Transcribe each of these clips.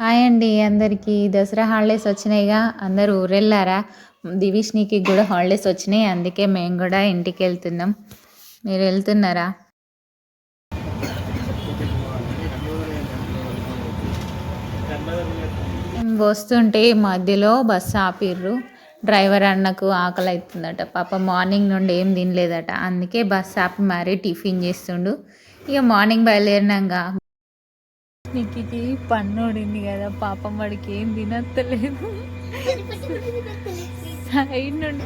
Hi అండి అందరికీ. Dasara holidays వచ్చినాయిగా. అందరూ ఊరెళ్ళారా? దివిష్నికి కూడా హాలిడేస్ వచ్చినాయి. అందుకే మేము కూడా ఇంటికి వెళ్తున్నాం. మీరు వెళ్తున్నారా? మేము వస్తుంటే మధ్యలో బస్సు ఆపిర్రు. డ్రైవర్ అన్నకు ఆకలి అవుతుందట పాప మార్నింగ్ నుండి ఏం తినలేదట. అందుకే బస్ ఆపి మరీ టిఫిన్ చేస్తుండు. ఇక మార్నింగ్ బయలుదేరినాక నిక్కికి పన్ను ఊడింది కదా పాపం వాడికి ఏం తినత్తలేదు. సైడ్ నుండి.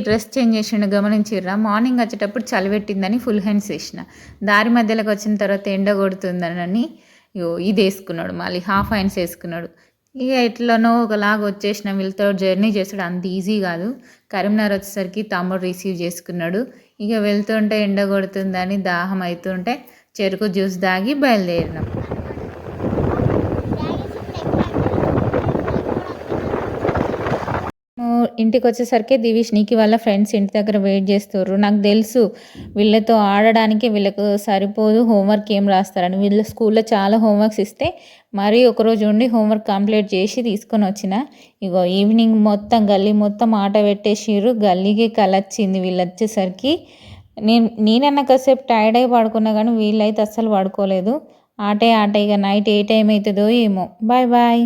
డ్రెస్ చేంజ్ చేసిండు గమనించిర్రా? మార్నింగ్ వచ్చేటప్పుడు చలి పెట్టిందని ఫుల్ హ్యాండ్స్ వేసిన. దారి మధ్యలోకి వచ్చిన తర్వాత ఎండ కొడుతుందని ఇగో ఇది వేసుకున్నాడు. మళ్ళీ హాఫ్ హ్యాండ్స్ వేసుకున్నాడు. ఇక ఎట్లనో ఒకలాగా వచ్చేసిన వీళ్ళతో జర్నీ చేసాడు అంత ఈజీ కాదు. కరీంనగర్ వచ్చేసరికి తమ్ముడు రిసీవ్ చేసుకున్నాడు. ఇక వెళ్తుంటే ఎండ కొడుతుందని దాహం అవుతుంటే చెరుకు జ్యూస్ దాగి బయలుదేరినాం మేము ఇంటికి వచ్చేసరికి దివిష్ వాళ్ళ ఫ్రెండ్స్ ఇంటి దగ్గర వెయిట్ చేస్తారు నాకు తెలుసు వీళ్ళతో ఆడడానికి వీళ్ళకు సరిపోదు హోంవర్క్ ఏం రాస్తారని. వీళ్ళ స్కూల్లో చాలా హోంవర్క్స్ ఇస్తే మరీ ఒకరోజు ఉండి హోంవర్క్ కంప్లీట్ చేసి తీసుకొని వచ్చిన. ఇగో ఈవినింగ్ మొత్తం గల్లీ మొత్తం ఆట పెట్టేసిర్రు. గల్లీకి కలొచ్చింది వీళ్ళు వచ్చేసరికి నేను నేనన్నా కాసేపు టైర్డ్ అయి పడుకున్నా కానీ వీళ్ళైతే అస్సలు పడుకోలేదు. ఆటే ఆట ఇక నైట్ ఏ టైం అవుతుందో ఏమో. Bye bye